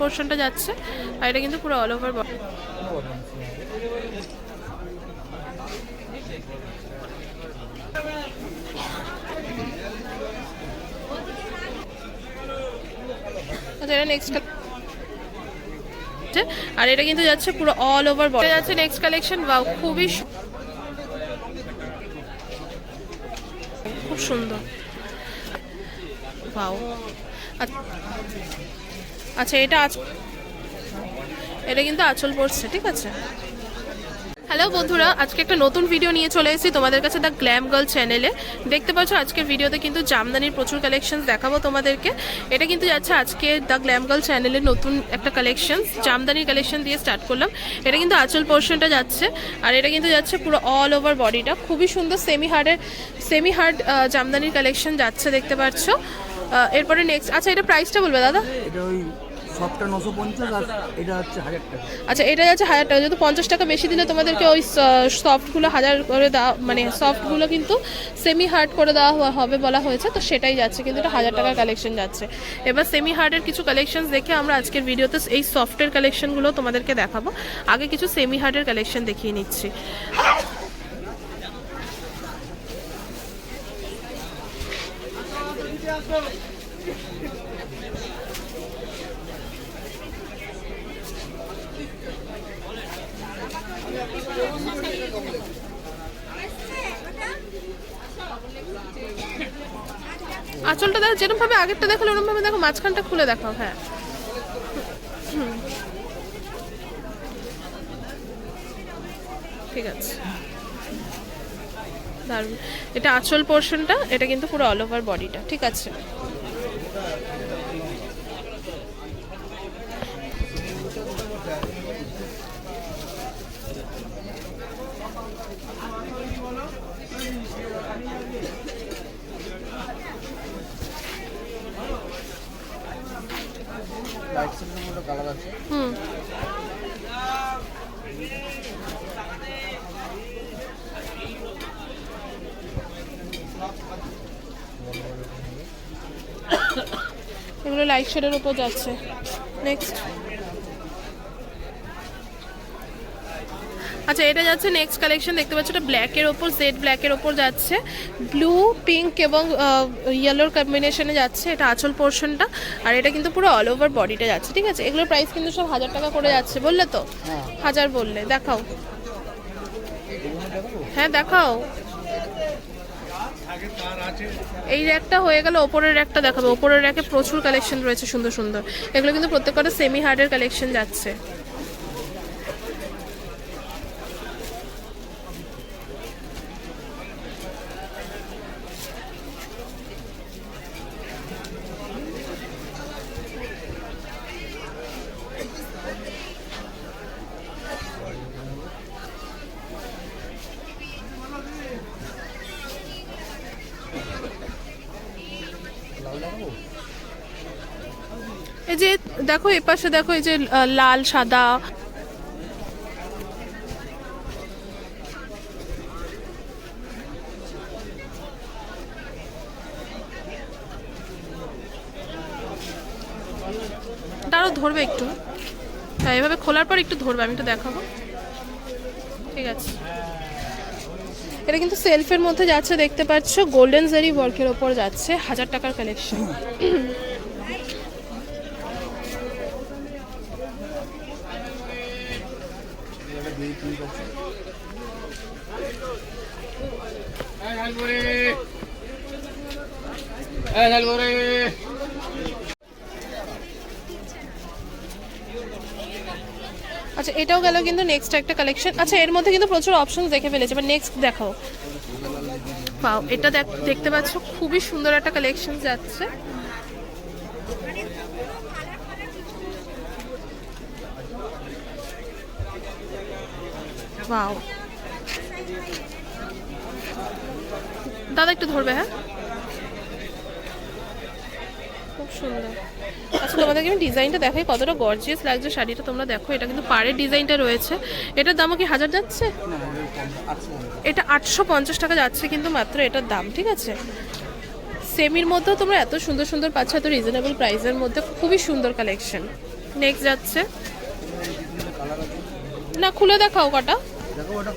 পোর্শনটা যাচ্ছে, আর এটা কিন্তু পুরো অল ওভার আচ্ছা এটা নেক্সট আর এটা কিন্তু যাচ্ছে পুরো অল ওভার বডি যাচ্ছে নেক্সট কালেকশন ওয়াও খুবই খুব সুন্দর। ওয়াও আচ্ছা এটা আচ এটা কিন্তু আঁচল পড়ছে, ঠিক আছে? হ্যালো বন্ধুরা, আজকে একটা নতুন ভিডিও নিয়ে চলে এসেছি তোমাদের কাছে দ্য গ্ল্যাম গার্ল চ্যানেলে দেখতে পাচ্ছ, আজকের ভিডিওতে কিন্তু জামদানির প্রচুর কালেকশন দেখাবো তোমাদেরকে। এটা কিন্তু যাচ্ছে আজকে দ্য গ্ল্যাম গার্ল চ্যানেলের নতুন একটা কালেকশন জামদানির কালেকশন দিয়ে স্টার্ট করলাম। এটা কিন্তু আঁচল পোর্শনটা যাচ্ছে, আর এটা কিন্তু যাচ্ছে পুরো অল ওভার বডিটা খুবই সুন্দর সেমি হার্ডের সেমি হার্ড জামদানির কালেকশন যাচ্ছে, দেখতে পাচ্ছ। এরপরে নেক্সট আচ্ছা এটা প্রাইসটা বলবে দাদা? এটা সবটা নশো পঞ্চাশ আর এটা হচ্ছে হাজার টাকা। আচ্ছা এটা যাচ্ছে হাজার টাকা। যেহেতু পঞ্চাশ টাকা বেশি দিলে তোমাদেরকে ওই সফটগুলো হাজার করে দেওয়া মানে সফটগুলো কিন্তু সেমি হার্ড করে দেওয়া হবে বলা হয়েছে, তো সেটাই যাচ্ছে, কিন্তু এটা হাজার টাকার কালেকশন যাচ্ছে। এবার সেমি হার্ডের কিছু কালেকশন দেখে আমরা আজকের ভিডিওতে এই সফটের কালেকশনগুলো তোমাদেরকে দেখাবো। আগে কিছু সেমি হার্ডের কালেকশন দেখিয়ে নিচ্ছি। আঁচলটা দেখো যেরকম ভাবে আগেরটা দেখো ওরকম ভাবে দেখো, মাঝখানটা খুলে দেখাও হ্যাঁ। ঠিক আছে। দারুণ। এটা আঁচল পোর্শনটা এটা কিন্তু পুরো অল ওভার বডিটা ঠিক আছে। হুম। এগুলো লাইট শেডের উপর যাচ্ছে। নেক্সট আচ্ছা এটা যাচ্ছে নেক্সট কালেকশন দেখতে পাচ্ছ এটা ব্ল্যাকের ওপর জেড ব্ল্যাকের ওপর যাচ্ছে। ব্লু পিঙ্ক এবং ইয়েলোর কম্বিনেশনে যাচ্ছে এটা আঁচল পোর্শনটা আর এটা কিন্তু পুরো অল ওভার বডিটা যাচ্ছে ঠিক আছে? এগুলোর প্রাইস কিন্তু সব হাজার টাকা করে যাচ্ছে বললে তো? হ্যাঁ। হাজার বললে দেখাও। হ্যাঁ দেখাও। এই র্যাকটা হয়ে গেল ওপরের র্যাকটা দেখাবো। ওপরের র্যাকে প্রচুর কালেকশন রয়েছে সুন্দর সুন্দর। এগুলো কিন্তু প্রত্যেকটা সেমি হার্ডের কালেকশন যাচ্ছে। দেখো, এ পাশে দেখো এই যে লাল, সাদা। দাঁড়াও, ধরবে একটু। হ্যাঁ এভাবে খোলার পর একটু ধরবে, আমি একটু দেখাবো। ঠিক আছে। এটা কিন্তু সেলফের মধ্যে যাচ্ছে, দেখতে পাচ্ছ। গোল্ডেন জারি ওয়ার্কের ওপর যাচ্ছে, হাজার টাকার কালেকশন এটা দুই পিস আছে আচ্ছা এটাও গেল কিন্তু নেক্সট একটা কালেকশন আচ্ছা এর মধ্যে কিন্তু প্রচুর অপশন দেখে ফেলেছে, এবার নেক্সট দেখাও। পাও এটা দেখ- দেখতে পাচ্ছ, খুবই সুন্দর একটা কালেকশন যাচ্ছে। ওয়াও দাদা একটু ধরবে হ্যাঁ? খুব সুন্দর। আচ্ছা তোমাদেরকে আমি ডিজাইনটা দেখাই কতটা গর্জিয়াস লাগছে শাড়িটা তোমরা দেখো এটা কিন্তু পাড়ের ডিজাইনটা রয়েছে। এটার দামও কি হাজার যাচ্ছে? এটা আটশো পঞ্চাশ টাকা যাচ্ছে কিন্তু মাত্র এটার দাম ঠিক আছে? সেমির মধ্যেও তোমরা এত সুন্দর সুন্দর পাচ্ছ এত রিজনেবল প্রাইসের মধ্যে খুবই সুন্দর কালেকশন নেক্সট যাচ্ছে। না খুলে দেখাও কটা।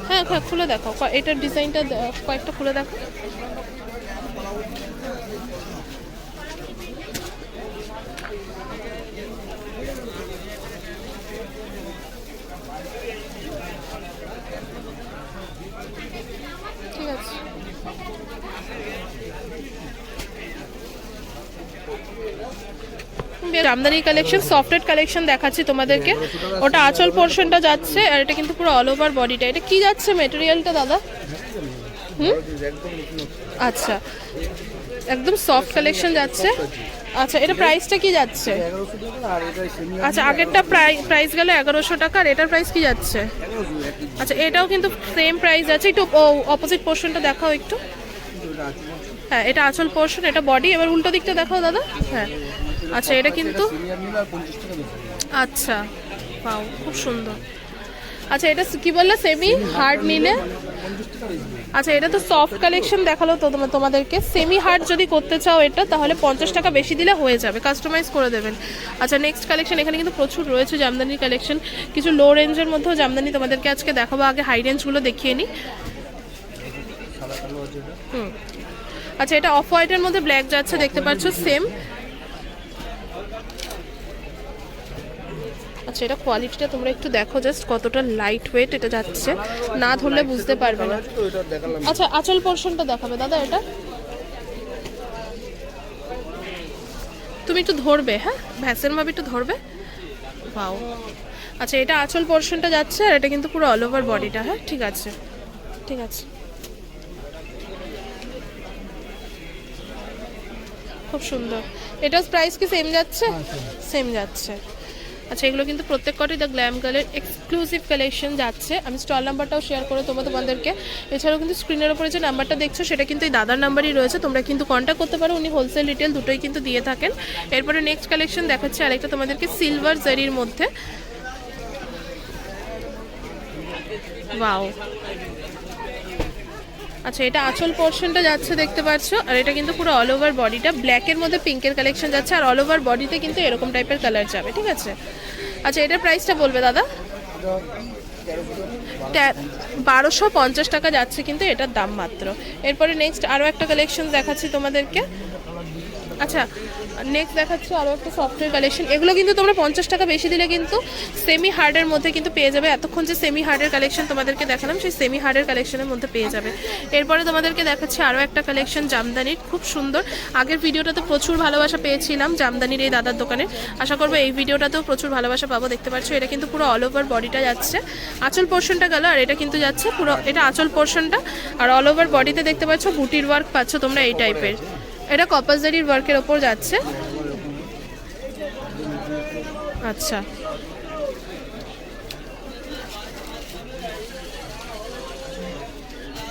হ্যাঁ হ্যাঁ খুলে দেখাও। এটার ডিজাইনটা কয়েকটা খুলে দেখো ঠিক আছে জামদানি কালেকশন সফটওয়্যার কালেকশন দেখাচ্ছি তোমাদেরকে। ওটা আঁচল পোর্শনটা যাচ্ছে, আর এটা কিন্তু পুরো অল ওভার বডিটা এটা কি যাচ্ছে মেটেরিয়ালটা দাদা? হুম? আচ্ছা। একদম সফট কালেকশন যাচ্ছে। আচ্ছা এটা প্রাইসটা কি যাচ্ছে? আচ্ছা আগেরটা প্রাইস গেল এগারোশো টাকা, আর এটার প্রাইস কি যাচ্ছে? আচ্ছা এটাও কিন্তু সেম প্রাইস আছে একটু অপোজিট পোর্শনটা দেখাও একটু। হ্যাঁ এটা আঁচল পোর্শন এটা বডি এবার উল্টো দিকটা দেখাও দাদা। হ্যাঁ আচ্ছা এটা কিন্তু আচ্ছা পাও খুব সুন্দর। আচ্ছা এটা কি বললে সেমি হার্ড নিলে আচ্ছা এটা তো সফট কালেকশন দেখাল তো তোমাদেরকে। সেমি হার্ড যদি করতে চাও এটা, তাহলে পঞ্চাশ টাকা বেশি দিলে হয়ে যাবে কাস্টমাইজ করে দেবেন। আচ্ছা নেক্সট কালেকশন এখানে কিন্তু প্রচুর রয়েছে জামদানির কালেকশন কিছু লো রেঞ্জের মধ্যেও জামদানি তোমাদেরকে আজকে দেখাবো, আগে হাই রেঞ্জগুলো দেখিয়ে নিই হুম। আচ্ছা এটা অফ হোয়াইটের মধ্যে ব্ল্যাক যাচ্ছে দেখতে পাচ্ছ সেম। আচ্ছা এটা কোয়ালিটিটা তোমরা একটু দেখো জাস্ট কতটা লাইট ওয়েট এটা যাচ্ছে। না ধরলে বুঝতে পারবে না। আচ্ছা আচল পোর্শনটা দেখাবে দাদা এটা? তুমি একটু ধরবে হ্যাঁ? ভ্যাসের মাপ একটু ধরবে? পাও আচ্ছা এটা আঁচল পোর্শনটা যাচ্ছে আর এটা কিন্তু পুরো অল ওভার বডিটা হ্যাঁ? ঠিক আছে। ঠিক আছে। খুব সুন্দর। এটার প্রাইস কি সেম যাচ্ছে? সেম যাচ্ছে। আচ্ছা এগুলো কিন্তু প্রত্যেক কটাই দ্য গ্ল্যাম গার্লের এক্সক্লুসিভ কালেকশন যাচ্ছে। আমি স্টল নাম্বারটাও শেয়ার করে তোমার তোমাদেরকে। এছাড়াও কিন্তু স্ক্রিনের ওপরে যে নাম্বারটা দেখছ সেটা কিন্তু এই দাদার নাম্বারই রয়েছে। তোমরা কিন্তু কন্ট্যাক্ট করতে পারো। উনি হোলসেল রিটেল দুটোই কিন্তু দিয়ে থাকেন। এরপরে নেক্সট কালেকশন দেখাচ্ছে আরেকটা তোমাদেরকে সিলভার জারির মধ্যে। ওয়াও আচ্ছা এটা আঁচল পোর্শনটা যাচ্ছে দেখতে পাচ্ছ, আর এটা কিন্তু পুরো অল ওভার বডিটা ব্ল্যাকের মধ্যে পিঙ্কের কালেকশন যাচ্ছে, আর অল ওভার বডিতে কিন্তু এরকম টাইপের কালার যাবে, ঠিক আছে? আচ্ছা এটার প্রাইসটা বলবে দাদা? বারোশো পঞ্চাশ টাকা যাচ্ছে কিন্তু এটার দাম মাত্র। এরপরে নেক্সট আরও একটা কালেকশন দেখাচ্ছি তোমাদেরকে। আচ্ছা নেক্সট দেখাচ্ছি আরও একটা সফটওয়্যার কালেকশন এগুলো কিন্তু তোমরা পঞ্চাশ টাকা বেশি দিলে কিন্তু সেমি হার্ডের মধ্যে কিন্তু পেয়ে যাবে। এতক্ষণ যে সেমি হার্ডের কালেকশন তোমাদেরকে দেখালাম, সেই সেমি হার্ডের কালেকশনের মধ্যে পেয়ে যাবে। এরপরে তোমাদেরকে দেখাচ্ছি আরও একটা কালেকশন জামদানির। খুব সুন্দর। আগের ভিডিওটাতে প্রচুর ভালোবাসা পেয়েছিলাম জামদানির এই দাদার দোকানে। আশা করব এই ভিডিওটাতেও প্রচুর ভালোবাসা পাবো। দেখতে পাচ্ছ, এটা কিন্তু পুরো অল ওভার বডিটা যাচ্ছে। আঁচল পোর্শনটা গেল, আর এটা কিন্তু যাচ্ছে পুরো, এটা আঁচল পোর্শনটা আর অল ওভার বডিতে দেখতে পাচ্ছ বুটির ওয়ার্ক পাচ্ছ তোমরা এই টাইপের এটা কপাসজারির ওয়ার্কের ওপর যাচ্ছে। আচ্ছা।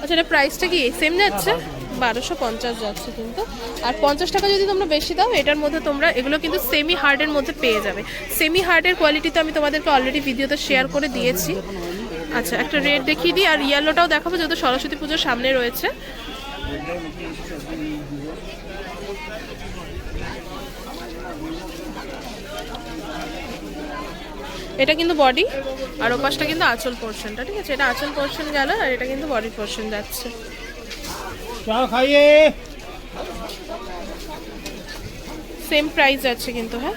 আচ্ছা এটা প্রাইসটা কি সেম যাচ্ছে? বারোশো পঞ্চাশ যাচ্ছে কিন্তু। আর পঞ্চাশ টাকা যদি তোমরা বেশি দাও, এটার মধ্যে তোমরা, এগুলো কিন্তু সেমি হার্ডের মধ্যে পেয়ে যাবে। সেমি হার্ডের কোয়ালিটি তো আমি তোমাদেরকে অলরেডি ভিডিওতে শেয়ার করে দিয়েছি। আচ্ছা একটা রেড দেখিয়ে দিই, আর ইয়েলোটাও দেখাবো, যেহেতু সরস্বতী পুজোর সামনে রয়েছে। এটা কিন্তু বডি আর ওপাশটা কিন্তু আঁচল পোর্শনটা ঠিক আছে? এটা আঁচল পোর্শন গেল আর এটা কিন্তু বডি পোর্শন যাচ্ছে। খাইয়ে। সেম প্রাইস আছে কিন্তু হ্যাঁ?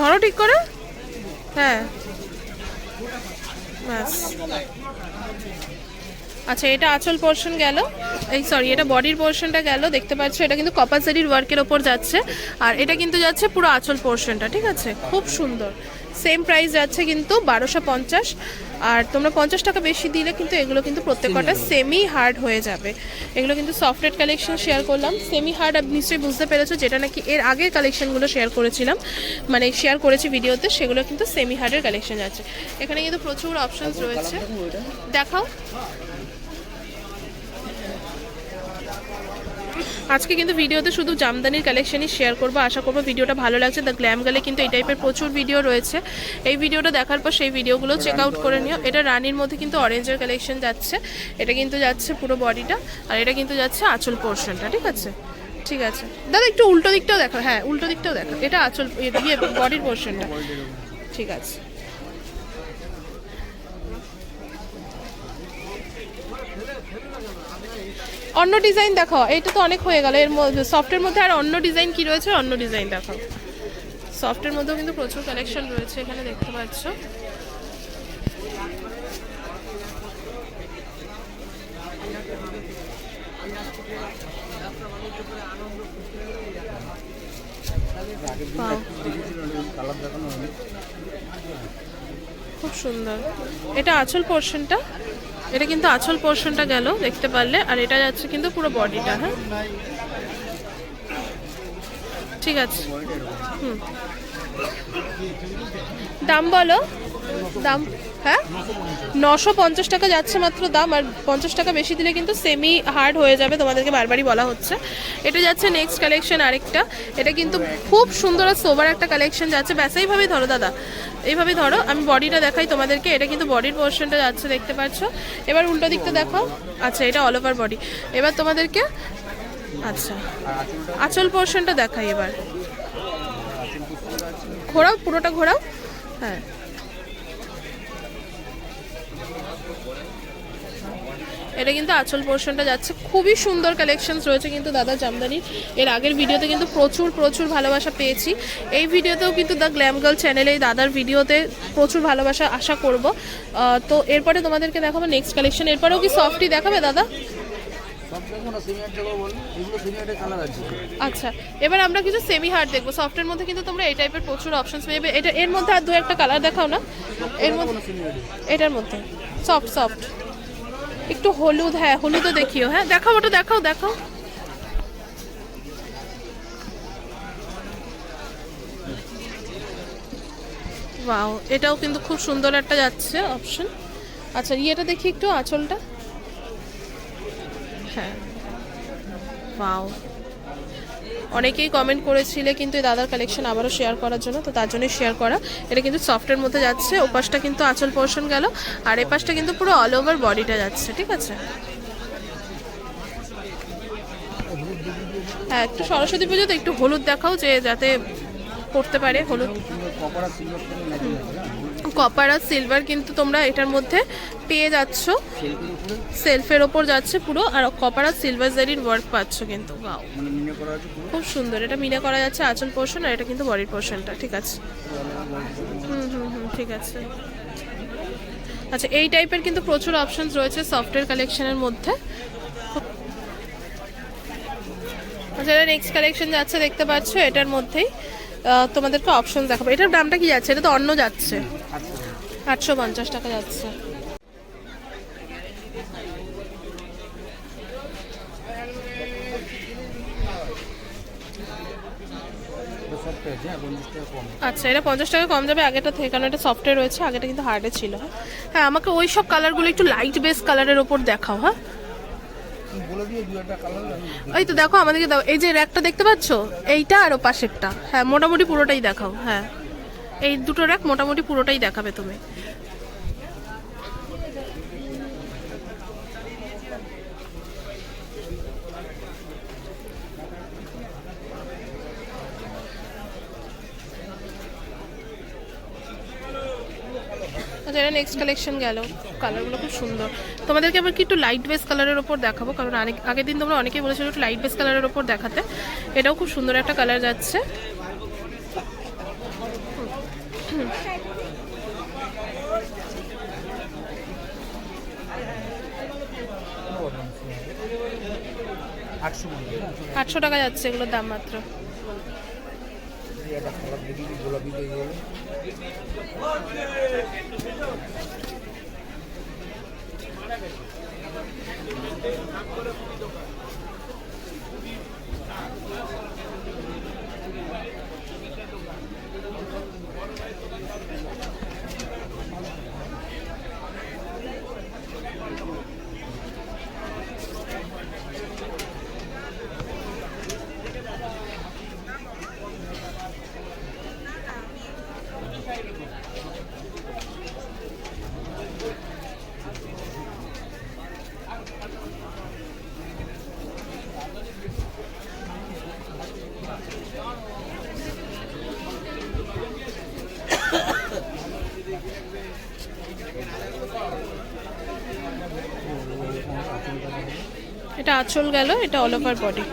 ধরো ঠিক করে। হ্যাঁ। আচ্ছা এটা আচল পোর্শন গেল। এই সরি এটা বডির পোর্শনটা গেল। দেখতে পাচ্ছ, এটা কিন্তু কপাসারির ওয়ার্কের ওপর যাচ্ছে। আর এটা কিন্তু যাচ্ছে পুরো আচল পোর্শনটা ঠিক আছে? খুব সুন্দর। সেম প্রাইস যাচ্ছে কিন্তু বারোশো পঞ্চাশ। আর তোমরা পঞ্চাশ টাকা বেশি দিলে কিন্তু এগুলো কিন্তু প্রত্যেক কটা সেমি হার্ড হয়ে যাবে। এগুলো কিন্তু সফটওয়্যার কালেকশন শেয়ার করলাম। সেমি হার্ড আপনি নিশ্চয়ই বুঝতে পেরেছ যেটা নাকি এর আগের কালেকশনগুলো শেয়ার করেছিলাম। মানে শেয়ার করেছি ভিডিওতে সেগুলো কিন্তু সেমি হার্ডের কালেকশন আছে এখানে কিন্তু প্রচুর অপশানস রয়েছে। দেখাও। আজকে কিন্তু ভিডিওতে শুধু জামদানির কালেকশনই শেয়ার করব। আশা করব ভিডিওটা ভালো লাগছে। দ্য গ্ল্যাম গেলে কিন্তু এই টাইপের প্রচুর ভিডিও রয়েছে। এই ভিডিওটা দেখার পর সেই ভিডিওগুলো চেক আউট করে নিও। এটা রানির মধ্যে কিন্তু অরেঞ্জের কালেকশন যাচ্ছে। এটা কিন্তু যাচ্ছে পুরো বডিটা আর এটা কিন্তু যাচ্ছে আঁচল পোর্শনটা ঠিক আছে? ঠিক আছে। দাদা, একটু উল্টো দিকটাও দেখো হ্যাঁ উল্টো দিকটাও দেখো এটা আঁচল ইয়ে বডির পোর্শনটা ঠিক আছে। অন্য ডিজাইন দেখো এইটা তো অনেক হয়ে গেল। এর সফটের মধ্যে আর অন্য ডিজাইন কি রয়েছে? অন্য ডিজাইন দেখো সফটের মধ্যেও কিন্তু প্রচুর কালেকশন রয়েছে এখানে, দেখতে পাচ্ছ। খুব সুন্দর। এটা আঁচল পোর্শনটা এটা কিন্তু আঁচল পোর্শনটা গেল, দেখতে পারলে, আর এটা যাচ্ছে কিন্তু পুরো বডিটা হ্যাঁ? ঠিক আছে। হুম। দাম বলো। দাম? হ্যাঁ? নশো পঞ্চাশ টাকা যাচ্ছে মাত্র দাম, আর পঞ্চাশ টাকা বেশি দিলে কিন্তু সেমি হার্ড হয়ে যাবে, তোমাদেরকে বারবারই বলা হচ্ছে। এটা যাচ্ছে নেক্সট কালেকশন আরেকটা। এটা কিন্তু খুব সুন্দর আর সোবার একটা কালেকশন যাচ্ছে। ব্যাস, এইভাবেই ধরো দাদা। এইভাবেই ধরো, আমি বডিটা দেখাই তোমাদেরকে। এটা কিন্তু বডির পোর্শনটা যাচ্ছে, দেখতে পাচ্ছ? এবার উল্টো দিকটা দেখো আচ্ছা এটা অল ওভার বডি এবার তোমাদেরকে আচ্ছা আঁচল পোর্শনটা দেখাই এবার। ঘোরাও, পুরোটা ঘোরাও। হ্যাঁ। এটা কিন্তু আঁচল পোর্শনটা যাচ্ছে। খুবই সুন্দর কালেকশনস রয়েছে কিন্তু দাদা জামদানির এর আগের ভিডিওতে কিন্তু প্রচুর প্রচুর ভালোবাসা পেয়েছি। এই ভিডিওতেও কিন্তু দ্য গ্ল্যাম গার্ল চ্যানেলে এই দাদার ভিডিওতে প্রচুর ভালোবাসা আশা করব। তো এরপরে তোমাদেরকে দেখাবো নেক্সট কালেকশন এরপরেও কি সফটই দেখাবে দাদা? আচ্ছা এবার আমরা কিছু সেমি হার্ড দেখব। সফটের মধ্যে কিন্তু তোমরা এই টাইপের প্রচুর অপশনস পেয়ে এটা, এর মধ্যে আর দু একটা কালার দেখাও না। এর মধ্যে, এটার মধ্যে। সফট সফট একটু হলুদ হ্যাঁ হলুদও দেখিও হ্যাঁ দেখাও ওটা, দেখাও দেখাও। বাও এটাও কিন্তু খুব সুন্দর একটা যাচ্ছে অপশন আচ্ছা ইয়েটা দেখি একটু আঁচলটা। হ্যাঁ। ওয়াও অনেকেই কমেন্ট করেছিলে কিন্তু এই দাদার কালেকশন আবারও শেয়ার করার জন্য, তো তার জন্যই শেয়ার করা। এটা কিন্তু সফটের মধ্যে যাচ্ছে, ওপাশটা কিন্তু আঁচল পোর্শন গেল, আর এপাশটা কিন্তু পুরো অল ওভার বডিটা যাচ্ছে, ঠিক আছে? হ্যাঁ একটু সরস্বতী পুজোতে একটু হলুদ দেখাও যে যাতে পড়তে পারে, হলুদ। কপার আর সিলভার কিন্তু তোমরা এটার মধ্যে পেয়ে যাচ্ছ। সেলফের ওপর যাচ্ছে পুরো আর কপার আর সিলভার জারির ওয়ার্ক পাচ্ছ কিন্তু পুরো খুব সুন্দর, এটা মিনে করা যাচ্ছে আঁচল পোর্শন আর এটা কিন্তু বডির পোর্শনটা ঠিক আছে। হুম হুম হুম, ঠিক আছে। আচ্ছা এই টাইপের কিন্তু প্রচুর অপশনস রয়েছে সফটওয়্যার কালেকশনের মধ্যে। আচ্ছা নেক্সট কালেকশন যাচ্ছে, দেখতে পাচ্ছ, এটার মধ্যেই। তোমাদেরকে অপশন দেখাবো। এটার দামটা কি যাচ্ছে? এটা তো অন্য যাচ্ছে। আটশো পঞ্চাশ টাকা যাচ্ছে। আচ্ছা এটা পঞ্চাশ টাকা কম যাবে আগেটা থেকে, কারণ এটা সফটওয়্যার রয়েছে আগেটা কিন্তু হার্ডে ছিল। হ্যাঁ আমাকে ওই সব কালারগুলো একটু লাইট বেস কালারের ওপর দেখাও হ্যাঁ? এই তো দেখো আমাদেরকে দাও এই যে র্যাকটা দেখতে পাচ্ছ? এইটা আর পাশেরটা হ্যাঁ মোটামুটি পুরোটাই দেখাও। হ্যাঁ। এই দুটো র্যাক মোটামুটি পুরোটাই দেখাবে তুমি। এটা নেক্সট কালেকশন গেল কালারগুলো খুব সুন্দর। তোমাদেরকে আবার কি একটু লাইট বেস কালারের ওপর দেখাবো কারণ অনেক আগের দিন তোমরা অনেকেই বলেছিল একটু লাইট বেস কালারের ওপর দেখাতে। এটাও খুব সুন্দর একটা কালার যাচ্ছে। আটশো টাকা যাচ্ছে এগুলোর দাম মাত্র। একটা খারাপ দেখি গোলাপি দিয়ে গেল আঁচল গেল এটা অল ওভার বডি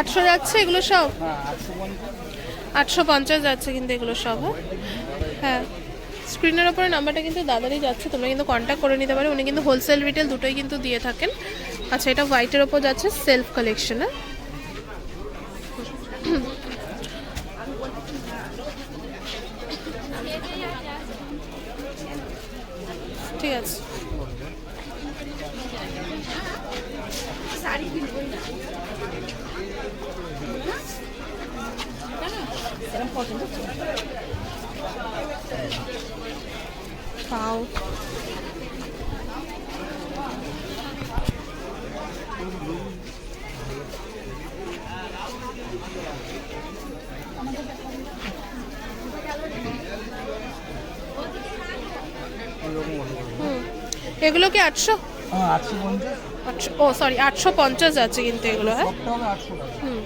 আটশো যাচ্ছে, এগুলো সব? হ্যাঁ আটশো পঞ্চাশ যাচ্ছে কিন্তু এগুলো সব হ্যাঁ? হ্যাঁ। স্ক্রিনের ওপরে নাম্বারটা কিন্তু দাদারই যাচ্ছে, তোমরা কিন্তু কন্ট্যাক্ট করে নিতে পারো। উনি কিন্তু হোলসেল রিটেল দুটোই কিন্তু দিয়ে থাকেন। আচ্ছা এটা হোয়াইটের ওপর যাচ্ছে সেলফ কালেকশনে ঠিক আছে। পাও এগুলো কি আটশো? হ্যাঁ আটশো ও সরি আটশো পঞ্চাশ আছে কিন্তু এগুলো হ্যাঁ সবটা হবে আটশো টাকা হুম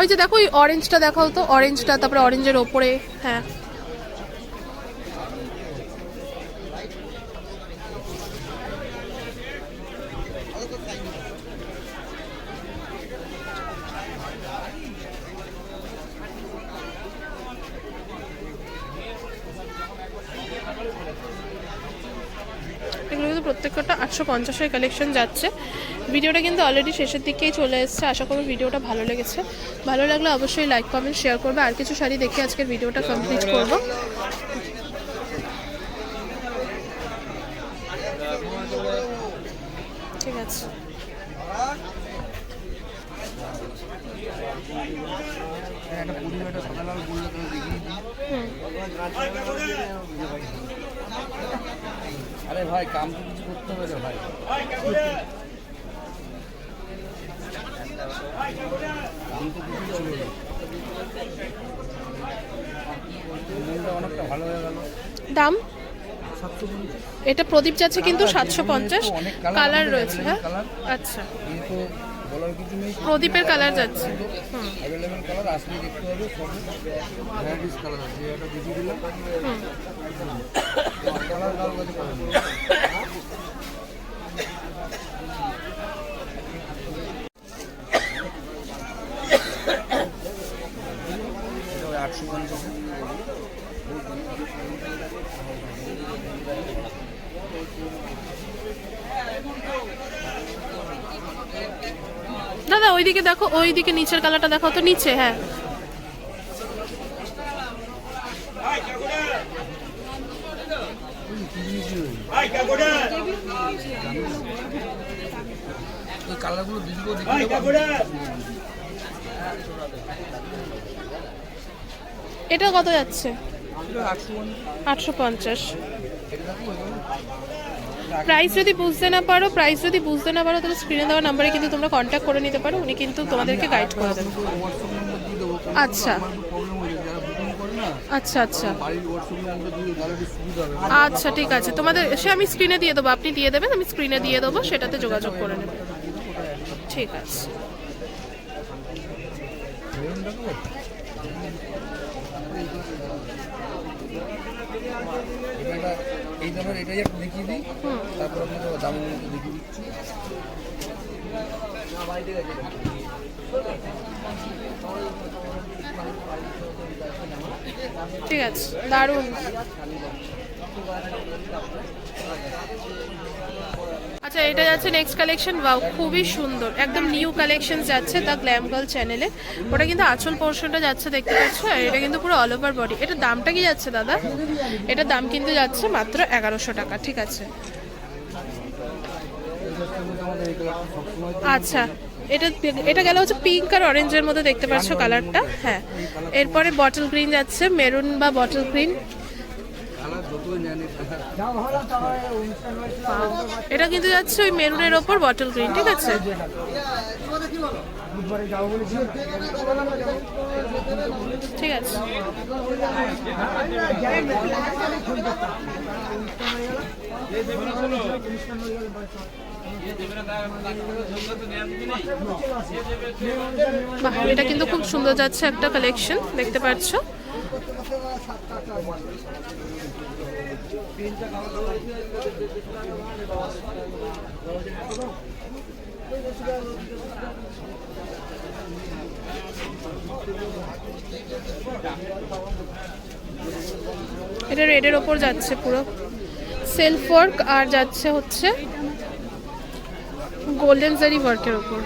ওই যে দেখো, ওই অরেঞ্জটা দেখাও তো অরেঞ্জটা তারপরে অরেঞ্জের ওপরে। হ্যাঁ। এগুলো প্রত্যেকটা আটশো পঞ্চাশের কালেকশন যাচ্ছে। ভিডিওটা কিন্তু অলরেডি শেষের দিকেই চলে এসেছে। আশা করি ভিডিওটা ভালো লেগেছে। ভালো লাগলে অবশ্যই লাইক কমেন্ট শেয়ার করবে। আর কিছু শাড়ি দেখে আজকের ভিডিওটা কমপ্লিট করব। ঠিক আছে। আরে ভাই, কাম কিছু করতে হবে ভাই কাম তো কিছু ছিল না। মনটা অনেকটা ভালো হয়ে গেল দাম? এটা প্রদীপ যাচ্ছে কিন্তু সাতশো পঞ্চাশ। কালার রয়েছে হ্যাঁ? আচ্ছা। প্রদীপের কালার যাচ্ছে। হুম অ্যাভেলেবেল কালার আসলে দেখতে হবে সব ভ্যারাইটিস কালার আছে এটা দেখিয়ে দিলাম হুম কালার কারও কাছে পাবেন না। এটা ওই আটশো পঞ্চাশ দাদা ওইদিকে দেখো ওইদিকে নিচের কালারটা দেখো তো নিচে হ্যাঁ। এই কালারগুলো এটা কত যাচ্ছে? আটশো পঞ্চাশ। প্রাইস যদি বুঝতে না পারো প্রাইস যদি বুঝতে না পারো তাহলে স্ক্রিনে দেওয়া নাম্বারে কিন্তু তোমরা কন্ট্যাক্ট করে নিতে পারো উনি কিন্তু তোমাদেরকে গাইড করে দেবেন আচ্ছা। আচ্ছা আচ্ছা। আচ্ছা ঠিক আছে। তোমাদের সে আমি স্ক্রিনে দিয়ে দেবো আপনি দিয়ে দেবেন আমি স্ক্রিনে দিয়ে দেবো সেটাতে যোগাযোগ করে নেবেন ঠিক আছে। এই দামের এটাই একটা দেখিয়ে তারপর আপনাকে দামের মধ্যে ঠিক আছে দারুণ। আচ্ছা এটা যাচ্ছে নেক্সট কালেকশন ওয়াও খুবই সুন্দর। একদম নিউ কালেকশন যাচ্ছে দ্য গ্ল্যাম গার্ল চ্যানেলে ওটা কিন্তু আঁচল পোর্শনটা যাচ্ছে, দেখতে পাচ্ছ? আর এটা কিন্তু পুরো অল ওভার বডি এটার দামটা কি যাচ্ছে, দাদা? এটার দাম কিন্তু যাচ্ছে মাত্র এগারোশো টাকা, ঠিক আছে? আচ্ছা এটা এটা গেল হচ্ছে পিঙ্ক আর অরেঞ্জের মধ্যে দেখতে পাচ্ছ কালারটা হ্যাঁ এরপরে বটল গ্রিন যাচ্ছে মেরুন বা বটল গ্রিন এটা কিন্তু যাচ্ছে ওই মেরুনের ওপর বটল গ্রিন ঠিক আছে? ঠিক আছে। এটা কিন্তু খুব সুন্দর যাচ্ছে একটা কালেকশন দেখতে পাচ্ছ। এটা রেডের ওপর যাচ্ছে পুরো। সেলফ ওয়ার্ক আর যাচ্ছে হচ্ছে গোল্ডেন জারি ওয়ার্কের ওপর।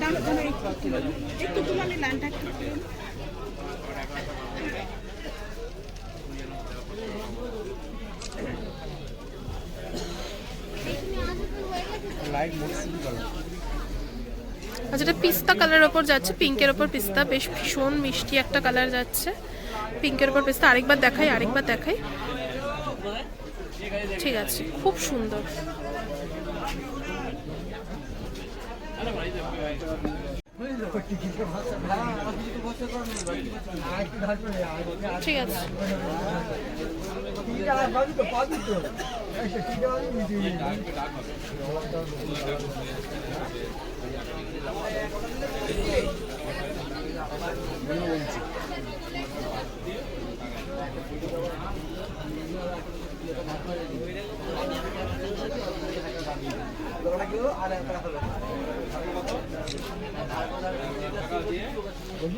কালার আচ্ছা এটা পিস্তা কালারের ওপর যাচ্ছে, পিঙ্কের ওপর পিস্তা, বেশ ভীষণ মিষ্টি একটা কালার যাচ্ছে। পিঙ্কের ওপর পিস্তা, আরেকবার দেখাই আরেকবার দেখাই। ঠিক আছে খুব সুন্দর। ঠিক আছে।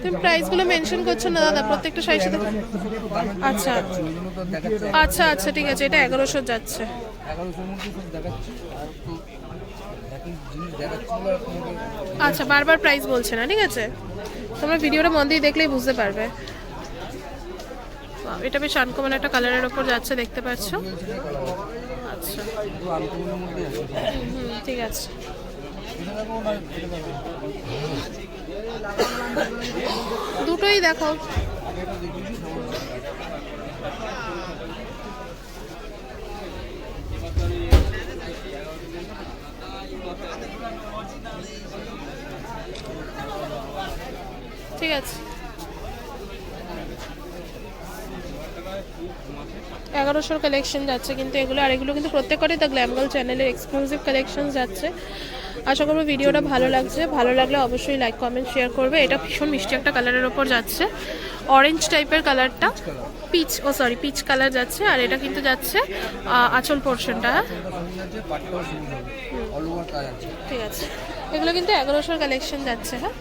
তুমি প্রাইসগুলো মেনশন করছ না, দাদা, প্রত্যেকটা শাড়ির সাথে আচ্ছা। আচ্ছা আচ্ছা ঠিক আছে, এটা এগারোশো যাচ্ছে। আচ্ছা বারবার প্রাইস বলছে না, ঠিক আছে? তোমরা ভিডিওটা মন দিয়ে দেখলেই বুঝতে পারবে। এটা বেশ আনকমন একটা কালারের ওপর যাচ্ছে, দেখতে পাচ্ছ? আচ্ছা। ঠিক আছে। দুটোই দেখো। ঠিক আছে। এগারোশোর কালেকশন যাচ্ছে কিন্তু এগুলো, আর এগুলো কিন্তু প্রত্যেকটাই দ্য গ্ল্যামগাল চ্যানেলের এক্সক্লুসিভ কালেকশন যাচ্ছে। আশা করব ভিডিওটা ভালো লাগছে। ভালো লাগলে অবশ্যই লাইক কমেন্ট শেয়ার করবে। এটা ভীষণ মিষ্টি একটা কালারের ওপর যাচ্ছে। অরেঞ্জ টাইপের কালারটা peach oh sorry peach colour যাচ্ছে, আর এটা কিন্তু যাচ্ছে আঁচল পোর্শনটা ঠিক আছে। এগুলো কিন্তু এগারোশোর কালেকশন যাচ্ছে হ্যাঁ?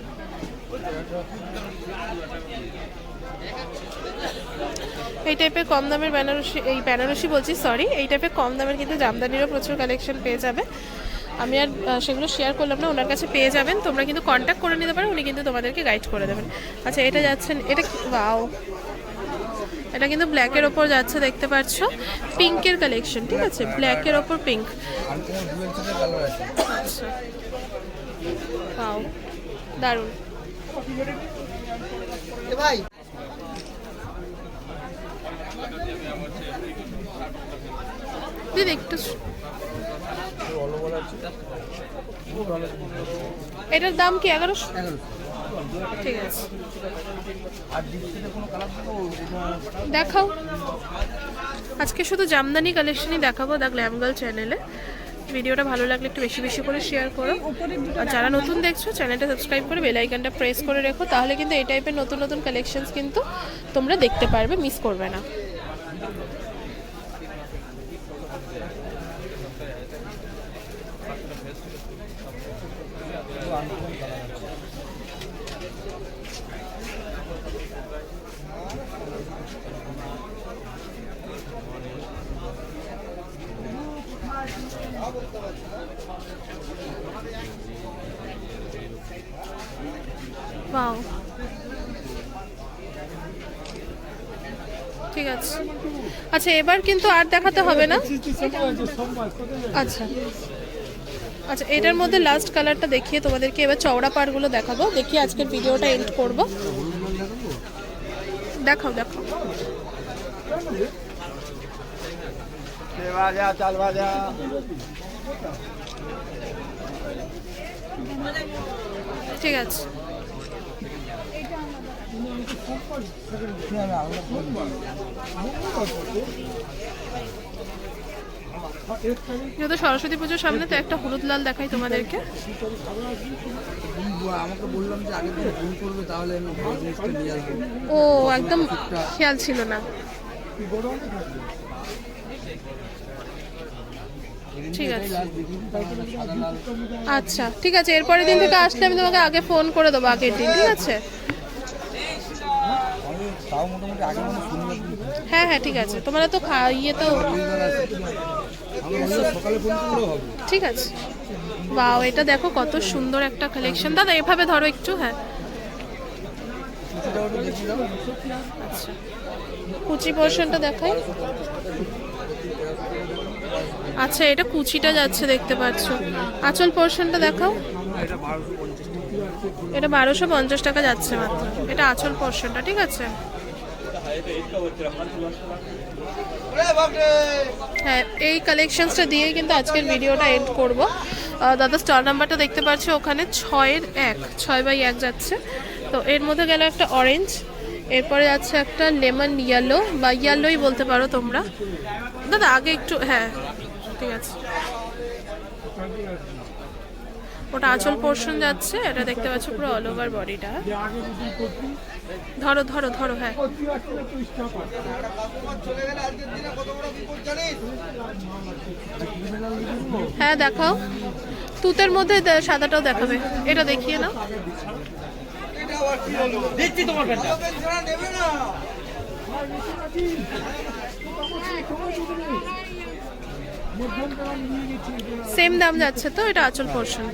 এই টাইপের কম দামের বেনারসি, এই বেনারসি বলছি সরি এই টাইপের কম দামের কিন্তু জামদানিরও প্রচুর কালেকশন পেয়ে যাবে। আমি আর সেগুলো শেয়ার করলাম না, ওনার কাছে পেয়ে যাবেন। তোমরা কিন্তু কন্ট্যাক্ট করে নিতে পারো, উনি কিন্তু তোমাদেরকে গাইড করে দেবেন। আচ্ছা এটা যাচ্ছেন এটা ওয়াও এটা কিন্তু ব্ল্যাকের ওপর যাচ্ছে, দেখতে পাচ্ছ। পিঙ্কের কালেকশন ঠিক আছে? ব্ল্যাকের ওপর পিঙ্ক আচ্ছা। দারুণ। দিদি একটু। এটার দাম কি এগারোশো? ঠিক আছে। দেখাও। আজকে শুধু জামদানি কালেকশনই দেখাবো দ্য গ্ল্যাম গার্ল চ্যানেলে ভিডিওটা ভালো লাগলে একটু বেশি বেশি করে শেয়ার করো। আর যারা নতুন দেখছ চ্যানেলটা সাবস্ক্রাইব করে বেল আইকনটা প্রেস করে রেখো, তাহলে কিন্তু এই টাইপের নতুন নতুন কালেকশনস কিন্তু তোমরা দেখতে পারবে মিস করবে না ওয়াও ঠিক আছে আচ্ছা এবার কিন্তু আর দেখাতে হবে না? আচ্ছা। আচ্ছা এটার মধ্যে লাস্ট কালারটা দেখিয়ে তোমাদেরকে এবার চওড়া পাড়গুলো দেখাবো। দেখি আজকের ভিডিওটা এন্ড করব। দেখাও বাজা ঠিক আছে। যেহেতু সরস্বতী পুজোর সামনে তো একটা হলুদ লাল দেখাই তোমাদেরকে। আমাকে বললাম যে আগের দিন ফোন করবে তাহলে আমি ভালো জিনিসটা নিয়ে আসব। ও একদম খেয়াল ছিল না। ঠিক আছে। আচ্ছা ঠিক আছে এরপরের দিন থেকে আসলে আমি তোমাকে আগে ফোন করে দেবো আগের দিন ঠিক আছে? তাও মোটামুটি আগে মানে শনিবার হ্যাঁ হ্যাঁ ঠিক আছে। তোমরা তো খা ইয়ে তো সকালে ফোন করলেও হবে। ঠিক আছে। বাও এটা দেখো কত সুন্দর একটা কালেকশন দাদা এভাবে ধরো একটু হ্যাঁ। আচ্ছা। কুচি পোর্শনটা দেখাই। আচ্ছা এটা কুচিটা যাচ্ছে দেখতে পাচ্ছ। আঁচল পোর্শনটা দেখাও। এটা বারোশো পঞ্চাশ টাকা যাচ্ছে মাত্র। এটা আঁচল পোর্শনটা ঠিক আছে? হ্যাঁ এই কালেকশনসটা দিয়েই কিন্তু আজকের ভিডিওটা এন্ড করব। দাদা স্টল নাম্বারটা দেখতে পাচ্ছ ওখানে? ছয়ের এক, ছয় বাই এক যাচ্ছে। তো এর মধ্যে গেল একটা অরেঞ্জ এরপরে যাচ্ছে একটা লেমন ইয়েলো বা ইয়েলোই বলতে পারো তোমরা। দাদা, আগে একটু হ্যাঁ ঠিক আছে। ওটা আঁচল পোর্শন যাচ্ছে এটা দেখতে পাচ্ছ পুরো অল ওভার বডিটা ধরো ধরো ধরো হ্যাঁ। হ্যাঁ দেখাও। তুতের মধ্যে সাদাটাও দেখাবে। এটা দেখিয়ে নাও। সেম দাম যাচ্ছে তো এটা আচল পোর্শন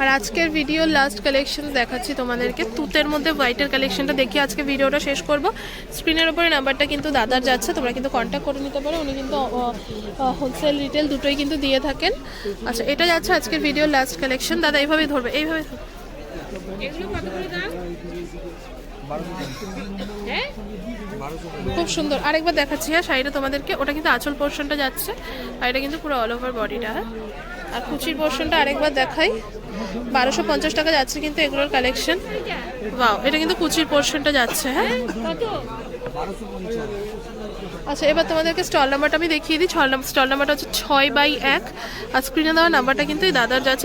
আর আজকের ভিডিও লাস্ট কালেকশন দেখাচ্ছি তোমাদেরকে। তুতের মধ্যে হোয়াইটের কালেকশনটা দেখিয়ে আজকে ভিডিওটা শেষ করব। স্ক্রিনের উপরে নাম্বারটা কিন্তু দাদার যাচ্ছে তোমরা কিন্তু কন্ট্যাক্ট করে নিতে পারো। উনি কিন্তু হোলসেল রিটেল দুটোই কিন্তু দিয়ে থাকেন। আচ্ছা এটা যাচ্ছে আজকের ভিডিওর লাস্ট কালেকশন দাদা এইভাবেই ধরবে এইভাবে ধরবে। খুব সুন্দর। আরেকবার দেখাচ্ছি হ্যাঁ শাড়িটা তোমাদেরকে। ওটা কিন্তু আঁচল পোর্শনটা যাচ্ছে। আর এটা কিন্তু পুরো অল ওভার বডিটা হ্যাঁ। আর কুচির পোর্শনটা আরেকবার দেখাই। বারোশো পঞ্চাশ টাকা যাচ্ছে কিন্তু এগুলোর কালেকশন বাও এটা কিন্তু কুচির পোর্শনটা যাচ্ছে হ্যাঁ। আচ্ছা এবার তোমাদেরকে স্টল নাম্বারটা আমি দেখিয়ে দিই। স্টল নাম্বারটা হচ্ছে ছয় বাই এক। আর স্ক্রিনে দেওয়া নাম্বারটা কিন্তু এই দাদার যাচ্ছে।